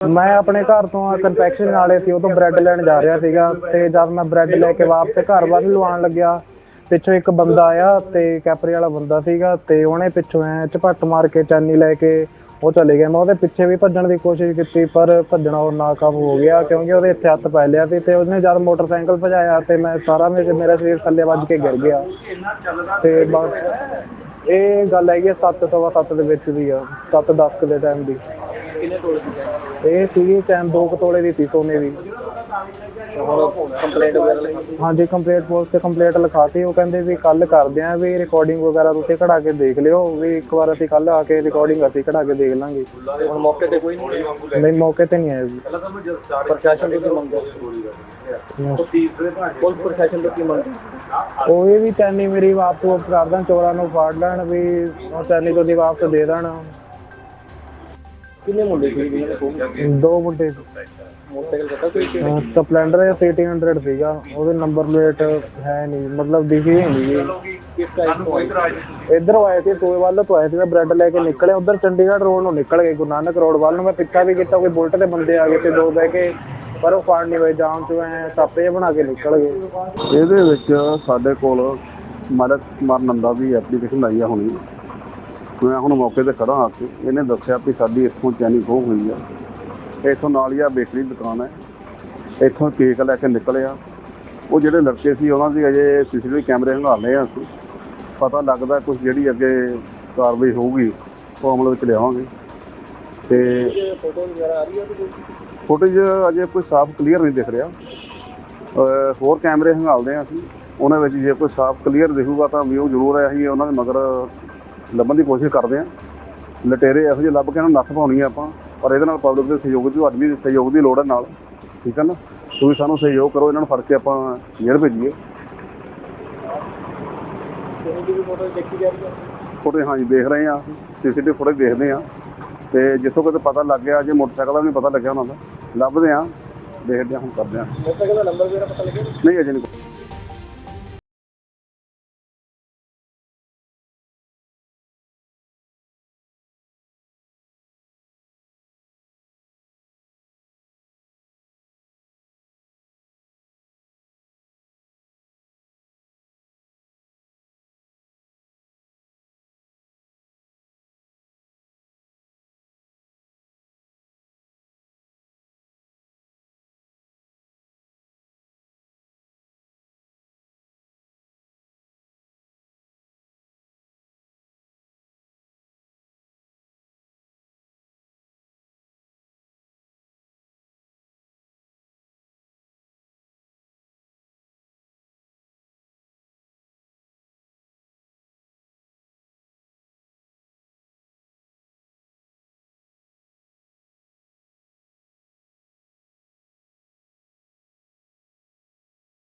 ਮੈਂ ਆਪਣੇ ਘਰ ਤੋਂ ਕਨਫੈਕਸ਼ਨ ਵਾਲੇ ਸੀ ਉਹ ਤੋਂ ਬ੍ਰੈਡ ਲੈਣ ਜਾ ਰਿਹਾ ਸੀਗਾ ਤੇ ਜਦ ਮੈਂ ਬ੍ਰੈਡ ਲੈ ਕੇ ਵਾਪਸ ਘਰ ਵੱਲ ਨੂੰ ਲੱਗਿਆ, ਪਿੱਛੋਂ ਇੱਕ ਬੰਦਾ ਆਇਆ ਤੇ ਕੈਪਰੀ ਵਾਲਾ ਬੰਦਾ ਸੀਗਾ ਤੇ ਉਹਨੇ ਪਿੱਛੋਂ ਐ ਝਪੱਟ ਮਾਰ ਕੇ ਚੈਨੀ ਲੈ ਕੇ ਉਹ ਚਲੇ ਗਿਆ। ਮੈਂ ਉਹਦੇ ਪਿੱਛੇ ਵੀ ਭੱਜਣ ਦੀ ਕੋਸ਼ਿਸ਼ ਕੀਤੀ, ਪਰ ਭੱਜਣਾ ਉਹ ਨਾਕਾਮ ਹੋ ਗਿਆ ਕਿਉਂਕਿ ਉਹਦੇ ਇੱਥੇ ਹੱਥ ਪੈ ਲਿਆ ਸੀ ਤੇ ਉਹਨੇ ਜਦ ਮੋਟਰਸਾਈਕਲ ਭਜਾਇਆ ਤੇ ਮੈਂ ਸਾਰਾ ਮੇਰੇ ਮੇਰਾ ਸਰੀਰ ਥੱਲੇ ਵੱਜ ਕੇ ਗਿਰ ਗਿਆ। ਤੇ ਬਸ, ਇਹ ਗੱਲ ਹੈਗੀ 7 ਸਵਾ 7 ਦੇ ਵਿੱਚ ਦੀ ਆ 7 10 ਦੇ ਟਾਈਮ ਦੀ ਕਿੰਨੇ ਤੋਲੇ ਦੀ। ਇਹ ਸੀਗੀ ਚੈਨ ਦੋ ਕੁ ਤੋਲੇ ਦੀ ਸੀ ਸੋਨੇ ਦੀ। ਕੰਪਲੇਂਟ ਵਗੈਰਾ ਹਾਂਜੀ ਕੰਪਲੀਟ ਪੁਲਿਸ ਤੇ ਕੰਪਲੀਟ ਲਿਖਾਤੀ। ਉਹ ਕਹਿੰਦੇ ਵੀ ਕੱਲ ਕਰਦੇ ਆਂ ਵੀ ਰਿਕਾਰਡਿੰਗ ਵਗੈਰਾ ਤੁਸੀਂ ਕਢਾ ਕੇ ਦੇਖ ਲਿਓ। ਵੀ ਇੱਕ ਵਾਰ ਅਸੀਂ ਕੱਲ ਆ ਕੇ ਰਿਕਾਰਡਿੰਗ ਅਸੀਂ ਕਢਾ ਕੇ ਦੇਖ ਲਾਂਗੇ। ਹੁਣ ਮੌਕੇ ਤੇ ਕੋਈ ਨਹੀਂ ਨਹੀਂ ਮੌਕੇ ਤੇ ਨਹੀਂ ਆਏ ਜੀ। ਪ੍ਰਸ਼ਾਸਨ ਤੋਂ ਕੀ ਮੰਗਦੇ ਪੁਲਿਸ ਪ੍ਰਸ਼ਾਸਨ ਤੋਂ ਕੀ ਮੰਗਦੇ ਉਹ ਇਹ ਵੀ ਚੈਨੀ ਮੇਰੀ ਵਾਪਸ ਕਰਦਾਂ ਚੋਰਾਂ ਨੂੰ ਫਾੜ ਲੈਣ ਵੀ ਉਹ ਚੈਨੀ ਤੋਂ ਦੀ ਵਾਪਸ ਦੇ ਦੇਣ। ਕਿੰਨੇ ਮੁੰਡੇ ਸੀ? ਜਿਹਨਾਂ ਨੇ ਖੋਹ? ਦੋ ਮੁੰਡੇ ਮੋਟਰਸਾਈਕਲ ਕੱਟਾ ਕੋਈ ਕਿ ਸਪਲੈਂਡਰ ਜਾਂ 1300 ਸੀਗਾ। ਉਹਦੇ ਨੰਬਰ ਪਲੇਟ ਹੈ ਨਹੀਂ। ਮਤਲਬ ਦਿਖੀ ਹੀ ਨਹੀਂ ਜੀ ਕਿਸ ਟਾਈਪ ਤੋਂ ਆਏ। ਇੱਧਰ ਆਏ ਸੀ ਤੋਏ ਵੱਲ ਤੋਂ ਆਏ ਸੀ ਮੈਂ ਬ੍ਰੈਡ ਲੈ ਕੇ ਨਿਕਲੇ ਉਧਰ ਚੰਡੀਗੜ੍ਹ ਰੋਡ ਨੂੰ ਨਿਕਲ ਗਏ ਗੁਰੂ ਨਾਨਕ ਰੋਡ ਵੱਲ ਨੂੰ। ਮੈਂ ਪਿੱਛਾ ਵੀ ਕੀਤਾ ਕੋਈ ਬੁਲਟ ਦੇ ਬੰਦੇ ਆ ਗਏ ਤੇ ਦੋ ਬਹਿ ਕੇ। ਪਰ ਉਹ ਫਾੜ ਨਹੀਂ ਹੋਏ ਜਾਮ ਚ ਐ ਜਿਹੇ ਬਣਾ ਕੇ ਨਿਕਲ ਗਏ। ਇਹਦੇ ਵਿੱਚ ਸਾਡੇ ਕੋਲ ਮਦਦ ਮਾਰਨ ਦਾ ਵੀ ਐਪਲੀਕੇਸ਼ਨ ਆਈ ਆ ਹੁਣੀ। ਮੈਂ ਹੁਣ ਮੌਕੇ ਤੇ ਖੜਾ ਆ ਕੇ ਇਹਨੇ ਦੱਸਿਆ ਵੀ ਸਾਡੀ ਇੱਥੋਂ ਚੈਨੀ ਖੋਹ ਹੋਈ ਆ। ਇੱਥੋਂ ਨਾਲ ਹੀ ਆ ਬੇਕਰੀ ਦੀ ਦੁਕਾਨ ਹੈ। ਇੱਥੋਂ ਕੇਕ ਲੈ ਕੇ ਨਿਕਲਿਆ ਉਹ ਜਿਹੜੇ ਲੜਕੇ ਸੀ, ਉਹਨਾਂ ਦੀ ਅਜੇ ਸੀਸੀਟੀਵੀ ਕੈਮਰੇ ਹੰਗਾਲੇ ਆ ਅਸੀਂ। ਪਤਾ ਲੱਗਦਾ ਕੁਝ ਜਿਹੜੀ ਅੱਗੇ ਕਾਰਵਾਈ ਹੋਊਗੀ, ਉਹ ਅਮਲ ਵਿੱਚ ਲਿਆਵਾਂਗੇ। ਤੇ ਫੋਟੋ ਵਗੈਰਾ ਆ ਰਹੀ ਹੈ ਫੁਟੇਜ ਅਜੇ ਕੋਈ ਸਾਫ਼ ਕਲੀਅਰ ਨਹੀਂ ਦਿਖ ਰਿਹਾ। ਹੋਰ ਕੈਮਰੇ ਹੰਗਾਲਦੇ ਆ ਅਸੀਂ। ਉਹਨਾਂ ਵਿੱਚ ਜੇ ਕੋਈ ਸਾਫ਼ ਕਲੀਅਰ ਦਿਖੂਗਾ ਤਾਂ ਵਿਊ ਜ਼ਰੂਰ ਹੈ ਅਸੀਂ ਉਹਨਾਂ ਦੇ ਮਗਰ ਲੱਭਣ ਦੀ ਕੋਸ਼ਿਸ਼ ਕਰਦੇ ਆ। ਲਟੇਰੇ ਇਹੋ ਜਿਹੇ ਲੱਭ ਕੇ ਇਹਨਾਂ ਨੂੰ ਨੱਥ ਪਾਉਣੀ ਆ ਆਪਾਂ ਪਰ ਇਹਦੇ ਨਾਲ ਪਬਲਿਕ ਦੇ ਸਹਿਯੋਗ ਦੀ ਤੁਹਾਡੀ ਵੀ ਸਹਿਯੋਗ ਦੀ ਲੋੜ ਹੈ ਨਾਲ। ਠੀਕ ਹੈ ਨਾ? ਤੁਸੀਂ ਸਾਨੂੰ ਸਹਿਯੋਗ ਕਰੋ ਇਹਨਾਂ ਨੂੰ ਫੜ ਕੇ ਆਪਾਂ ਜੇਲ੍ਹ ਭੇਜੀਏ। ਦੀ ਫੋਟੋ ਦੇਖੀ ਜਾ ਰਹੀ ਹੈ ਫੁਟੇਜ ਹਾਂਜੀ ਦੇਖ ਰਹੇ ਆ। ਸੀਸੀਟੀਵੀ ਫੁਟੇਜ ਦੇਖਦੇ ਆ। ਤੇ ਜਿੱਥੋਂ ਕਿਤੇ ਪਤਾ ਲੱਗ ਗਿਆ ਜੇ ਮੋਟਰਸਾਈਕਲ ਦਾ ਵੀ ਪਤਾ ਲੱਗਿਆ ਉਹਨਾਂ ਦਾ ਲੱਭਦੇ ਆ। ਦੇਖਦੇ ਆ ਹੁਣ ਕਰਦੇ ਆ। ਮੋਟਰਸਾਈਕਲ ਦਾ ਨੰਬਰ ਵਗੈਰਾ ਪਤਾ ਲੱਗਿਆ? ਨਹੀਂ ਅਜੇ ਨਹੀਂ।